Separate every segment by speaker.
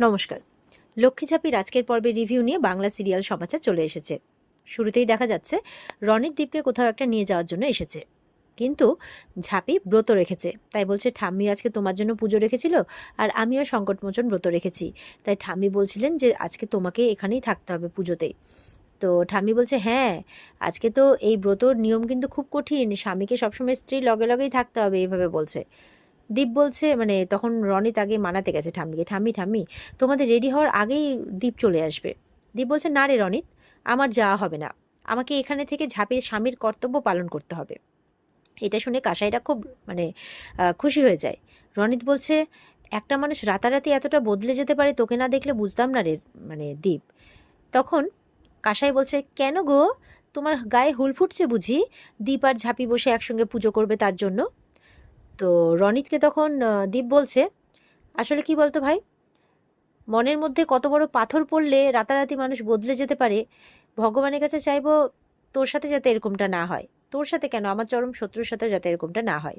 Speaker 1: নমস্কার। লক্ষ্মী ঝাঁপির আজকের পর্বের রিভিউ নিয়ে বাংলা সিরিয়াল সমাচার চলে এসেছে। শুরুতেই দেখা যাচ্ছে, রনির দ্বীপকে কোথাও একটা নিয়ে যাওয়ার জন্য এসেছে। কিন্তু ঝাঁপি ব্রত রেখেছে। তাই বলছে, ঠাম্মি আজকে তোমার জন্য পুজো রেখেছিল আর আমিও সংকটমোচন ব্রত রেখেছি। তাই ঠাম্মি বলছিলেন যে, আজকে তোমাকে এখানেই থাকতে হবে পুজোতেই তো ঠাম্মি বলছে হ্যাঁ আজকে তো এই ব্রতর নিয়ম কিন্তু খুব কঠিন। স্বামীকে সবসময় স্ত্রী লগে লগেই থাকতে হবে। এইভাবে বলছে। দীপ বলছে মানে তখন রনিত আগে মানাতে গেছে ঠাম্মিকে, ঠাম্মি ঠাম্মি, তোমাদের রেডি হওয়ার আগেই দীপ চলে আসবে। দীপ বলছে, না রে রনিত, আমার যাওয়া হবে না। আমাকে এখানে থেকে ঝাঁপিয়ে স্বামীর কর্তব্য পালন করতে হবে। এটা শুনে কাসাইটা খুব মানে খুশি হয়ে যায়। রনিত বলছে, একটা মানুষ রাতারাতি এতটা বদলে যেতে পারে তোকে না দেখলে বুঝতাম না রে মানে দীপ। তখন কাসাই বলছে, কেন গো? তোমার গায়ে হুল ফুটছে বুঝি? দীপ আর ঝাঁপি বসে একসঙ্গে পুজো করবে তার জন্য? তো রনিতকে তখন দীপ বলছে, আসলে কি বলতো ভাই? মনের মধ্যে কত বড় পাথর পড়লে রাতারাতি মানুষ বদলে যেতে পারে। ভগবানের কাছে চাইব তোর সাথে যাতে এরকমটা না হয়। তোর সাথে কেন? আমার চরম শত্রুর সাথে যাতে এরকমটা না হয়।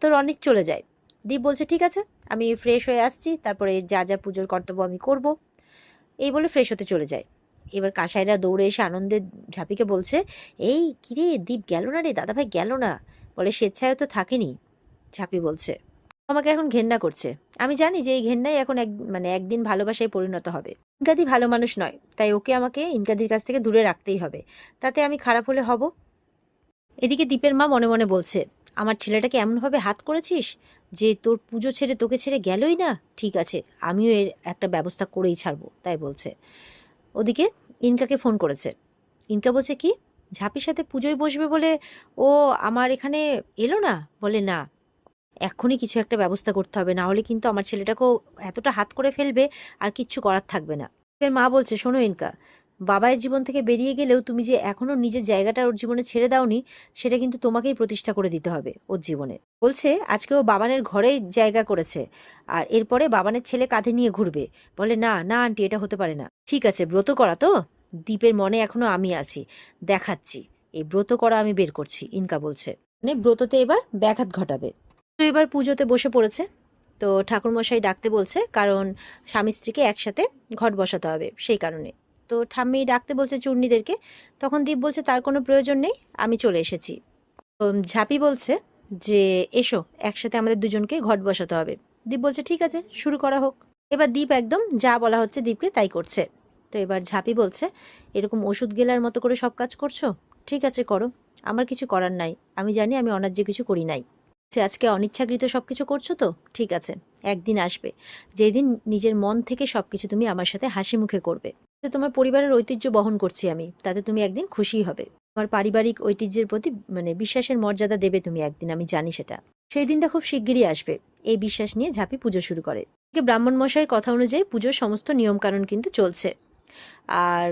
Speaker 1: তো রনিত চলে যায়। দীপ বলছে, ঠিক আছে, আমি ফ্রেশ হয়ে আসছি। তারপরে যা যা পুজোর কর্তব্য আমি করব। এই বলে ফ্রেশ হতে চলে যায়। এবার কাসাইরা দৌড়ে এসে আনন্দে ঝাঁপিকে বলছে, এই, কিরে দীপ গেল না রে? দাদাভাই গেল না? বলে, স্বেচ্ছায় তো থাকেনি। ঝাঁপি বলছে আমাকে এখন ঘেন্না করছে। আমি জানি যে এই ঘেন্নাই এখন এক মানে একদিন ভালোবাসায় পরিণত হবে। ইনকাদি ভালো মানুষ নয়, তাই ওকে আমাকে ইনকাদির কাছ থেকে দূরে রাখতেই হবে। তাতে আমি খারাপ হলে হব? এদিকে দীপের মা মনে মনে বলছে, আমার ছেলেটাকে এমনভাবে হাত করেছিস যে তোর পুজো ছেড়ে তোকে ছেড়ে গেলই না? ঠিক আছে, আমিও এর একটা ব্যবস্থা করেই ছাড়বো, তাই বলছে। ওদিকে ইনকাকে ফোন করেছে। ইনকা বলছে, কি? ঝাঁপির সাথে পুজোয় বসবে বলে ও আমার এখানে এলো না? বলে, না। এক্ষুনি কিছু একটা ব্যবস্থা করতে হবে। না হলে কিন্তু আমার ছেলেটাকেও এতটা হাত করে ফেলবে, আর কিচ্ছু করার থাকবে না। মা বলছে, শোনো ইনকা বাবায়ের জীবন থেকে বেরিয়ে গেলেও তুমি যে এখনও নিজের জায়গাটা ওর জীবনে ছেড়ে দাওনি, সেটা কিন্তু তোমাকেই প্রতিষ্ঠা করে দিতে হবে ওর জীবনে। বলছে, আজকে ও বাবানের ঘরেই জায়গা করেছে, আর এরপরে বাবানের ছেলে কাঁধে নিয়ে ঘুরবে। বলে, না না আন্টি, এটা হতে পারে না। ঠিক আছে, ব্রত করা তো? দ্বীপের মনে এখনও আমি আছি, দেখাচ্ছি। এই ব্রত করা আমি বের করছি, ইনকা বলছে। মানে ব্রততে এবার ব্যাঘাত ঘটাবে। তো এবার পুজোতে বসে পড়েছে। তো ঠাকুরমশাই ডাকতে বলছে, কারণ স্বামী স্ত্রীকে একসাথে ঘট বসাতে হবে সেই কারণে। তো ঠাম্মি ডাকতে বলছে চূর্ণীদেরকে, তখন দীপ বলছে, তার কোনো প্রয়োজন নেই, আমি চলে এসেছি। তো ঝাঁপি বলছে যে, এসো, একসাথে আমাদের দুজনকে ঘট বসাতে হবে। দীপ বলছে, ঠিক আছে, শুরু করা হোক। এবার দীপ একদম যা বলা হচ্ছে দীপকে তাই করছে। তো এবার ঝাঁপি বলছে, এরকম ওষুধ গেলার মতো করে সব কাজ করছ? ঠিক আছে, করো। আমার কিছু করার নাই। আমি জানি আমি অনার্য কিছু করি নাই। সে আজকে অনিচ্ছাকৃত সব কিছু করছ তো? ঠিক আছে, একদিন আসবে। যেদিন নিজের মন থেকে সব কিছু তুমি আমার সাথে হাসি মুখে করবে। তোমার পরিবারের ঐতিহ্য বহন করছি আমি। তাতে তুমি একদিন খুশি হবে। তোমার পারিবারিক ঐতিহ্যের প্রতি মানে বিশ্বাসের মর্যাদা দেবে তুমি একদিন, আমি জানি সেটা। সেই দিনটা খুব শিগগিরই আসবে। এই বিশ্বাস নিয়ে ঝাঁপি পুজো শুরু করে। ব্রাহ্মণ মশাইয়ের কথা অনুযায়ী পুজোর সমস্ত নিয়মকানুন কিন্তু চলছে। আর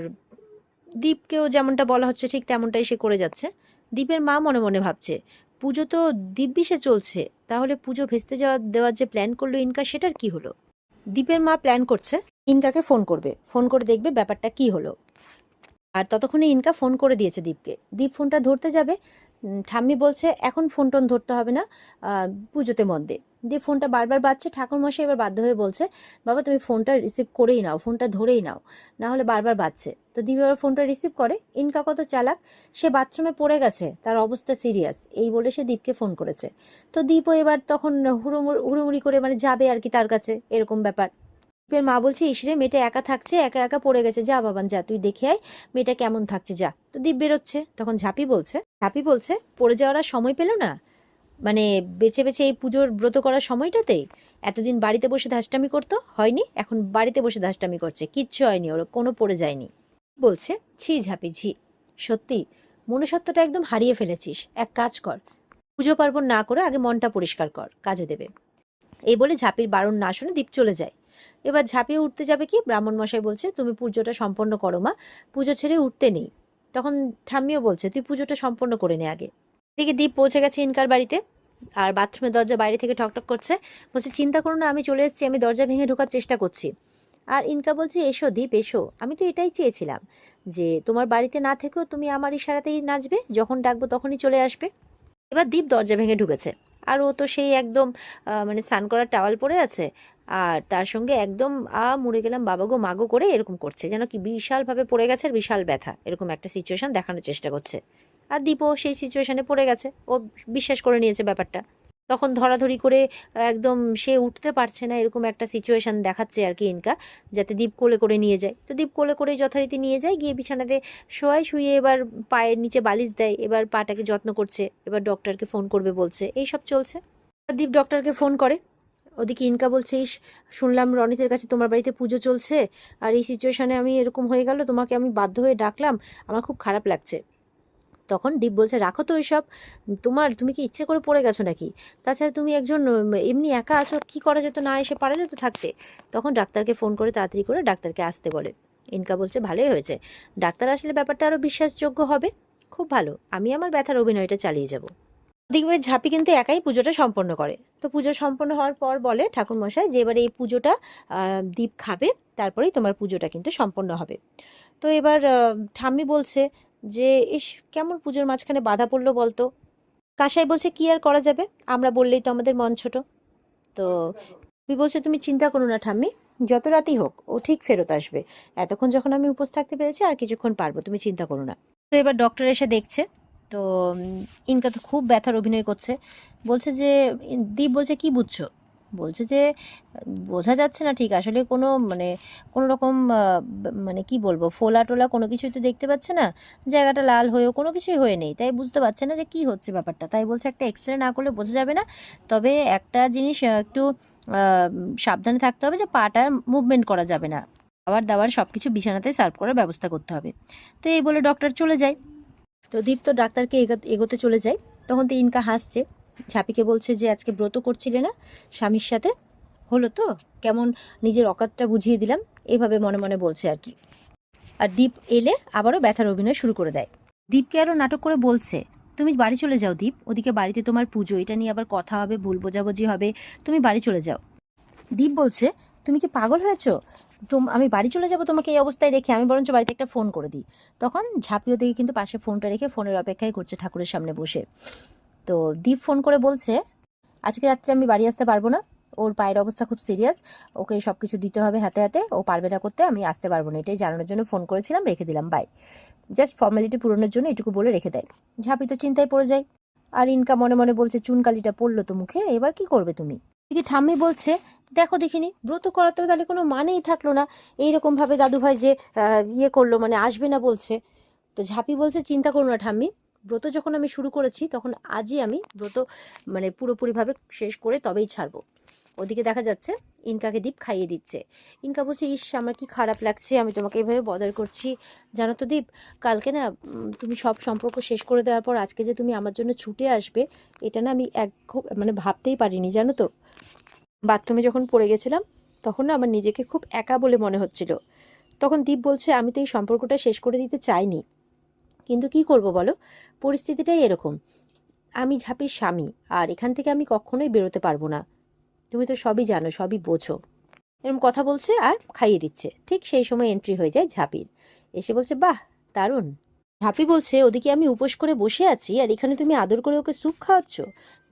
Speaker 1: দীপকেও যেমনটা বলা হচ্ছে, ঠিক তেমনটাই সে করে যাচ্ছে। দীপের মা মনে মনে ভাবছে পুজো তো দিব্যিসে চলছে। তাহলে পুজো ভেস্তে যাওয়া, দেওয়ার যে প্ল্যান করল ইনকা, সেটার কি হলো? দীপের মা প্ল্যান করছে, ইনকাকে ফোন করবে। ফোন করে দেখবে ব্যাপারটা কি হলো। আর ততক্ষণে ইনকা ফোন করে দিয়েছে দীপকে। দীপ ফোনটা ধরতে যাবে। ঠাম্মি বলছে, এখন ফোন টোন ধরতে হবে না। পুজোতে মন দে। দিয়ে ফোনটা বারবার বাজছে, ঠাকুরমশাই এবার বাধ্য হয়ে বলছে, বাবা, তুমি ফোনটা রিসিভ করেই নাও, ফোনটা ধরেই নাও না হলে বারবার বাজছে। তো দীপ এবার ফোনটা রিসিভ করে, ইনকা কত চালাক, সে বাথরুমে পড়ে গেছে, তার অবস্থা সিরিয়াস এই বলে সে দীপকে ফোন করেছে। তো দীপও এবার তখন হুড়ুমুড়, হুড়ুমুড়ি করে মানে যাবে আর কি তার কাছে, এরকম ব্যাপার। দীপের মা বলছে ইসরে মেয়েটা একা থাকছে, একা একা পড়ে গেছে, যা বাবান যা, তুই দেখে আয়, মেয়েটা কেমন থাকছে, যা। তো দীপ বেরোচ্ছে, তখন ঝাঁপি বলছে ঝাঁপি বলছে, পড়ে যাওয়ার সময় পেল না? মানে বেছে বেছে এই পুজোর ব্রত করার সময়টাতেই এতদিন বাড়িতে বসে ধাসটামি করতো? হয়নি? এখন বাড়িতে বসে ধাসটামি করছে। কিচ্ছু হয়নি ওর, কোনো পড়ে যায়নি। বলছে, ছি ঝাঁপি ঝি সত্যি, মনুষ্যত্বটা একদম হারিয়ে ফেলেছিস। এক কাজ কর, পুজো পার্বণ না করে আগে মনটা পরিষ্কার কর, কাজে দেবে। এই বলে ঝাঁপির বারণ না শুনে দীপ চলে যায়। এবার ঝাঁপিয়ে উঠতে যাবে কি? ব্রাহ্মণ মশাই বলছে, তুমি পুজোটা সম্পন্ন করো মা, পুজো ছেড়ে উঠতে নেই। তখন ঠাম্মিও বলছে, তুই পুজোটা সম্পন্ন করে নে আগে। এদিকে দীপ পৌঁছে গেছে ইনকার বাড়িতে। আর বাথরুমের দরজা বাইরে থেকে ঠকঠক করছে। বলছে, চিন্তা করো না, আমি চলে এসেছি, আমি দরজা ভেঙে ঢোকার চেষ্টা করছি। আর ইনকা বলছে, এসো, দীপ, এসো। আমি তো এটাই চেয়েছিলাম যে, তোমার বাড়িতে না থেকেও তুমি আমার ইশারাতেই নাচবে, যখন ডাকবো তখনই চলে আসবে। এবার দীপ দরজা ভেঙে ঢুকেছে। আর ও তো সেই একদম মানে স্নান করার টাওয়াল পরে আছে। আর তার সঙ্গে একদম, আ, মরে গেলাম, বাবা গো মাগো করে এরকম করছে। যেন কি বিশালভাবে পড়ে গেছে আর বিশাল ব্যথা। এরকম একটা সিচুয়েশন দেখানোর চেষ্টা করছে। আর দীপও সেই সিচুয়েশানে পড়ে গেছে। ও বিশ্বাস করে নিয়েছে ব্যাপারটা। তখন ধরাধরি করে একদম সে উঠতে পারছে না এরকম একটা সিচুয়েশন দেখাচ্ছে আর কি ইনকা, যাতে দীপ কোলে করে নিয়ে যায়। তো দীপ কোলে করে যথারীতি নিয়ে যায়, গিয়ে বিছানাতে শোয়াই শুয়ে এবার পায়ের নিচে বালিশ দেয়, এবার পাটাকে যত্ন করছে, এবার ডক্টরকে ফোন করবে বলছে। এই সব চলছে। দীপ ডক্টরকে ফোন করে। ওদিকে ইনকা বলছে, ইস, শুনলাম রনিতের কাছে তোমার বাড়িতে পুজো চলছে, আর এই সিচুয়েশানে আমি এরকম হয়ে গেল, তোমাকে আমি বাধ্য হয়ে ডাকলাম, আমার খুব খারাপ লাগছে। তখন দীপ বলছে, রাখো তো ওইসব তোমার, তুমি কি ইচ্ছে করে পড়ে গেছো নাকি? তাছাড়া তুমি একজন এমনি একা আছো, কি করা যেত না এসে পারা যেত থাকতে? তখন ডাক্তারকে ফোন করে তাড়াতাড়ি করে ডাক্তারকে আসতে বলে। ইনকা বলছে, ভালোই হয়েছে। ডাক্তার আসলে ব্যাপারটা আরও বিশ্বাসযোগ্য হবে? খুব ভালো। আমি আমার ব্যথার অভিনয়টা চালিয়ে যাব। দেখবে ঝাঁপি কিন্তু একাই পুজোটা সম্পন্ন করে। তো পুজো সম্পন্ন হওয়ার পর বলে ঠাকুরমশাই যে এবার এই পুজোটা দীপ খাবে, তারপরেই তোমার পুজোটা কিন্তু সম্পন্ন হবে। তো এবার ঠাম্মি বলছে যে, ইস, কেমন পুজোর মাঝখানে বাধা পড়ল বলতো? কাসাই বলছে, কি আর করা যাবে? আমরা বললেই তো আমাদের মন ছোট। তো তুমি বলছে, তুমি চিন্তা করো না ঠাম্মি, যত রাতই হোক, ও ঠিক ফেরত আসবে। এতক্ষণ যখন আমি উপোস থাকতে পেরেছি, আর কিছুক্ষণ পারব, তুমি চিন্তা করো না। তো এবার ডক্টর এসে দেখছে, তো ইনকা তো খুব ব্যথার অভিনয় করছে। বলছে যে দীপ বলছে, কি বুঝছ? বলছে যে, বোঝা যাচ্ছে না ঠিক, আসলে কোনো মানে কোনো রকম মানে কি বলব, ফোলা টোলা কোনো কিছুই তো দেখতে পাচ্ছে না, জায়গাটা লাল হয়েও কোনো কিছুই হয়ে নেই, তাই বুঝতে পারছে না যে কি হচ্ছে ব্যাপারটা, তাই বলছে একটা এক্স রে না করলে বোঝা যাবে না, তবে একটা জিনিস একটু সাবধানে থাকতে হবে যে পাটার মুভমেন্ট করা যাবে না, খাবার দাবার সব কিছু বিছানাতে সার্ভ করার ব্যবস্থা করতে হবে, তো এই বলে ডক্টর চলে যায়, তো দীপ তো ডাক্তারকে এগা- এগোতে চলে যায়, তখন তো ইনকা হাসছে ঝাপিকে বলছে যে, আজকে ব্রত করছিলে না স্বামীর সাথে? হলো তো, কেমন নিজের অকাতটা বুঝিয়ে দিলাম এইভাবে মনে মনে বলছে আর কি। আর দীপ এলে আবারও ব্যথার অভিনয় শুরু করে দেয়। দীপকে আরও নাটক করে বলছে, তুমি বাড়ি চলে যাও দীপ, ওদিকে বাড়িতে তোমার পুজো, এটা নিয়ে আবার কথা হবে, ভুল বোঝাবুঝি হবে, তুমি বাড়ি চলে যাও। দীপ বলছে, তুমি কি পাগল হয়েছো? তোম, আমি বাড়ি চলে যাব তোমাকে এই অবস্থায় রেখে, আমি বরঞ্চ বাড়িতে একটা ফোন করে দিই। তখন ঝাঁপিও দিকে কিন্তু পাশে ফোনটা রেখে ফোনের অপেক্ষায় করছে ঠাকুরের সামনে বসে। তো দীপ ফোন করে বলছে, আজকে রাত্রে আমি বাড়ি আসতে পারব না। ওর পায়ের অবস্থা খুব সিরিয়াস ওকে সব কিছু দিতে হবে হাতে হাতে। ও পারবে না করতে, আমি আসতে পারব না। এটাই জানানোর জন্য ফোন করেছিলাম, রেখে দিলাম বাই জাস্ট ফর্মালিটি পূরণের জন্য এটুকু বলে রেখে দেয়। ঝাঁপি তো চিন্তায় পড়ে যায়। আর ইনকা মনে মনে বলছে, চুনকালিটা পড়ল তো মুখে, এবার কি করবে তুমি? এদিকে ঠাম্মি বলছে, দেখো দেখিনি, ব্রত করার তো তাহলে কোনো মানেই থাকল না। এইরকম ভাবে দাদুভাই যে ইয়ে করল মানে আসবে না বলছে। তো ঝাঁপি বলছে, চিন্তা করো না ঠাম্মি ব্রত যখন আমি শুরু করেছি, তখন আজই আমি ব্রত মানে পুরোপুরিভাবে শেষ করে তবেই ছাড়বো। ওদিকে দেখা যাচ্ছে, ইনকাকে দীপ খাইয়ে দিচ্ছে। ইনকা বলছে, ইস, আমার কি খারাপ লাগছে, আমি তোমাকে এভাবে বদার করছি। জানো তো দীপ, কালকে না তুমি সব সম্পর্ক শেষ করে দেওয়ার পর আজকে যে তুমি আমার জন্য ছুটে আসবে, এটা না আমি এক মানে ভাবতেই পারিনি, জানো তো। বাথরুমে যখন পড়ে গেছিলাম, তখন না আমার নিজেকে খুব একা বলে মনে হচ্ছিল। তখন দীপ বলছে, আমি তো এই সম্পর্কটা শেষ করে দিতে চাইনি। কিন্তু কি করব বলো? পরিস্থিতিটাই এরকম। আমি ঝাপির স্বামী, আর এখান থেকে আমি কখনোই বেরোতে পারব না। তুমি তো সবই জানো, সবই বোঝো। এরকম কথা বলছে আর খাইয়ে দিচ্ছে। ঠিক সেই সময় এন্ট্রি হয়ে যায় ঝাপির। এসে বলছে, বাহ, দারুণ। ঝাঁপি বলছে, ওদিকে আমি উপোস করে বসে আছি আর এখানে তুমি আদর করে ওকে স্যুপ খাওয়াচ্ছ?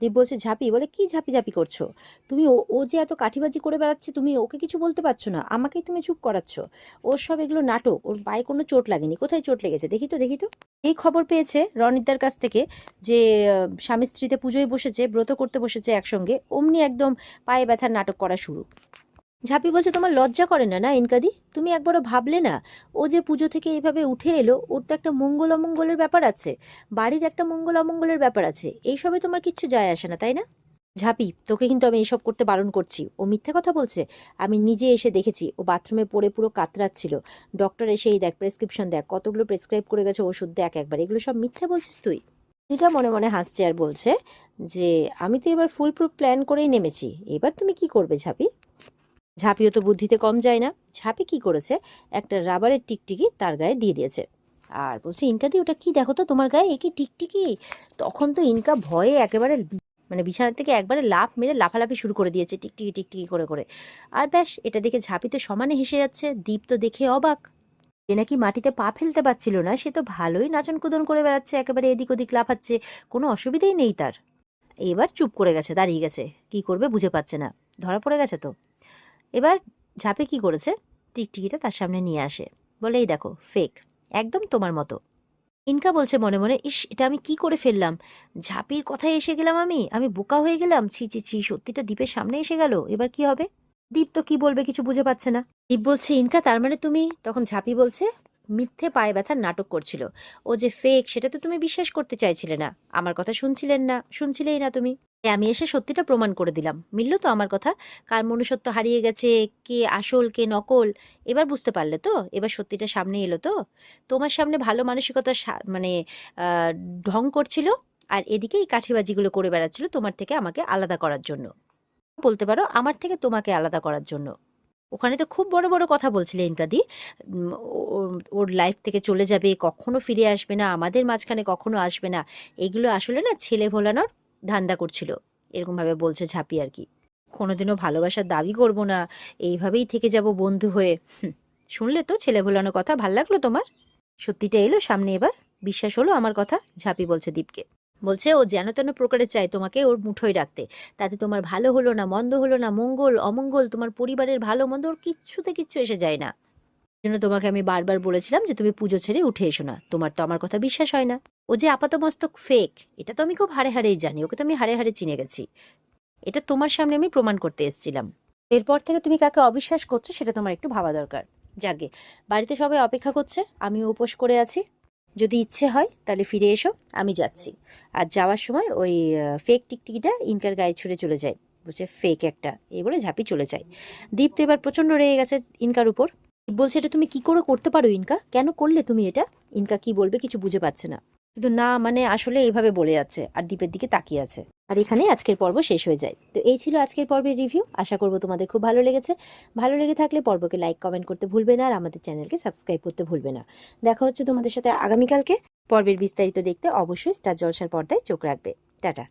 Speaker 1: দীপ বলছে, ঝাঁপি, বলে কি ঝাঁপি ঝাঁপি করছ? তুমি ও যে এত কাঠিবাজি করে বেড়াচ্ছে, তুমি ওকে কিছু বলতে পারছ না। আমাকেই তুমি চুপ করাচ্ছ। ওর সব এগুলো নাটক, ওর পায়ে কোনো চোট লাগেনি। কোথায় চোট লেগেছে? দেখি তো দেখি তো। এই খবর পেয়েছে রনিতদার কাছ থেকে যে স্বামী স্ত্রীতে পুজোয় বসেছে, ব্রত করতে বসেছে একসঙ্গে, অমনি একদম পায়ে ব্যথার নাটক করা শুরু। ঝাঁপি বলছে, তোমার লজ্জা করে না না ইনকাদি তুমি একবারও ভাবলে না? ও যে পুজো থেকে এইভাবে উঠে এলো, ওর তো একটা মঙ্গল অমঙ্গলের ব্যাপার আছে। বাড়ির একটা মঙ্গল অমঙ্গলের ব্যাপার আছে। এইসবে তোমার কিচ্ছু যায় আসে না, তাই না? ঝাঁপি, তোকে কিন্তু আমি এইসব করতে বারণ করছি। ও মিথ্যে কথা বলছে। আমি নিজে এসে দেখেছি, ও বাথরুমে পড়ে পুরো কাতরাচ্ছিল। ডক্টর এসে এই দেখ, প্রেসক্রিপশন দেখ, কতগুলো প্রেসক্রাইব করে গেছে ওষুধ দেখ একবার। এগুলো সব মিথ্যে বলছিস তুই? রিকা মনে মনে হাসছে আর বলছে যে, আমি তো এবার ফুল প্রুফ প্ল্যান করেই নেমেছি। এবার তুমি কি করবে, ঝাঁপি? ঝাঁপিও তো বুদ্ধিতে কম যায় না। ঝাঁপি কি করেছে? একটা রাবারের টিকটিকি তার গায়ে দিয়ে দিয়েছে। আর বলছে, ইনকা দি, ওটা কি? দেখো তো, তোমার গায়ে এ কি টিকটিকি? তখন তো ইনকা ভয়ে একেবারে মানে বিছানা থেকে একবারে লাফ মেরে লাফালাফি শুরু করে দিয়েছে, টিকটিকি টিকটিকি করে করে। আর ব্যাস, এটা দেখে ঝাঁপি তো সমানে হেসে যাচ্ছে, দীপ তো দেখে অবাক। যে নাকি মাটিতে পা ফেলতে পারছিল না, সে তো ভালোই নাচন কুদন করে বেড়াচ্ছে, একেবারে এদিক ওদিক লাফাচ্ছে, কোনো অসুবিধাই নেই তার। এবার চুপ করে গেছে, দাঁড়িয়ে গেছে, কি করবে বুঝে পাচ্ছে না, ধরা পড়ে গেছে তো। এবার ঝাঁপে কি করেছে? টিকটিকিটা তার সামনে নিয়ে আসে। বলে, এই দেখো ফেক একদম তোমার মতো। ইনকা বলছে মনে মনে, ইস, এটা আমি কি করে ফেললাম? ঝাঁপির কথায় এসে গেলাম আমি আমি বোকা হয়ে গেলাম? ছি ছি ছি, সত্যিটা দ্বীপের সামনে এসে গেল, এবার কি হবে? দীপ তো কি বলবে কিছু বুঝে পাচ্ছে না। দীপ বলছে, ইনকা, তার মানে তুমি, তখন ঝাঁপি বলছে, মিথ্যে পায়ে ব্যথার নাটক করছিল। ও যে ফেক সেটা তো তুমি বিশ্বাস করতে চাইছিলে না। আমার কথা শুনছিলেন না, শুনছিলেই না তুমি। আমি এসে সত্যিটা প্রমাণ করে দিলাম। মিলল তো আমার কথা। কার মনুষ্যত্ব হারিয়ে গেছে, কে আসল, কে নকল, এবার বুঝতে পারলে তো? এবার সত্যিটা সামনে এলো তো? তোমার সামনে ভালো মানসিকতা মানে ঢং করছিল আর এদিকে এই কাঠিবাজিগুলো করে বেড়াচ্ছিল তোমার থেকে আমাকে আলাদা করার জন্য। বলতে পারো আমার থেকে তোমাকে আলাদা করার জন্য। ওখানে তো খুব বড় বড় কথা বলছিলে ইনকাদি। ওর লাইফ থেকে চলে যাবে, কখনো ফিরে আসবে না, আমাদের মাঝখানে কখনো আসবে না। এগুলো আসলে না ছেলে ভোলানোর ধান্দা করছিল। এরকমভাবে বলছে ঝাঁপি আর কি। কোনোদিনও ভালোবাসার দাবি করব না, এইভাবেই থেকে যাব বন্ধু হয়ে। শুনলে তো ছেলে ভোলানোর কথা, ভালো লাগল তোমার? সত্যিটা এলো সামনে এবার? বিশ্বাস হলো আমার কথা? ঝাঁপি বলছে দীপকে। বলছে, ও যেন তেন প্রকারে চায় তোমাকে ওর মুঠোয় রাখতে। তাতে তোমার ভালো হলো না, মন্দ হলো না, মঙ্গল, অমঙ্গল, তোমার পরিবারের ভালো, মন্দ, ওর কিচ্ছুতে কিচ্ছু এসে যায় না। জন্য তোমাকে আমি বারবার বলেছিলাম যে তুমি পুজো ছেড়ে উঠে এসো না। তোমার তো আমার কথা বিশ্বাস হয় না। ও যে আপাতমস্তক ফেক এটা তো আমি খুব হাড়ে হাড়েই জানি। ওকে তো আমি হাড়ে হাড়ে চিনে গেছি। এটা তোমার সামনে আমি প্রমাণ করতে এসেছিলাম। এরপর থেকে তুমি কাকে অবিশ্বাস করছ সেটা তোমার একটু ভাবা দরকার। যাকে বাড়িতে সবাই অপেক্ষা করছে, আমি উপোস করে আছি। যদি ইচ্ছে হয়, তাহলে ফিরে এসো, আমি যাচ্ছি। আর যাওয়ার সময় ওই ফেক টিকটিকিটা ইনকার গায়ে ছুড়ে চলে যায়। বলছে ফেক একটা। এই বলে ঝাঁপি চলে যায়। দীপ তো এবার প্রচণ্ড রেগে গেছে ইনকার উপর। বলছে এটা তুমি কি করে করতে পারো, ইনকা? কেন করলে তুমি এটা? ইনকা কি বলবে কিছু বুঝে পাচ্ছে না। কিন্তু না মানে আসলে এইভাবে বলে যাচ্ছে আর দ্বীপের দিকে তাকিয়ে আছে। আর এখানে আজকের পর্ব শেষ হয়ে যায়। তো এই ছিল আজকের পর্বের রিভিউ। আশা করব তোমাদের খুব ভালো লেগেছে। ভালো লেগে থাকলে পর্বকে লাইক, কমেন্ট করতে ভুলবে না আর আমাদের চ্যানেলকে সাবস্ক্রাইব করতে ভুলবে না। দেখা হচ্ছে তোমাদের সাথে আগামীকালকে। পর্বের বিস্তারিত দেখতে অবশ্যই স্টার জলসার পর্দায় চোখ রাখবে। টাটা।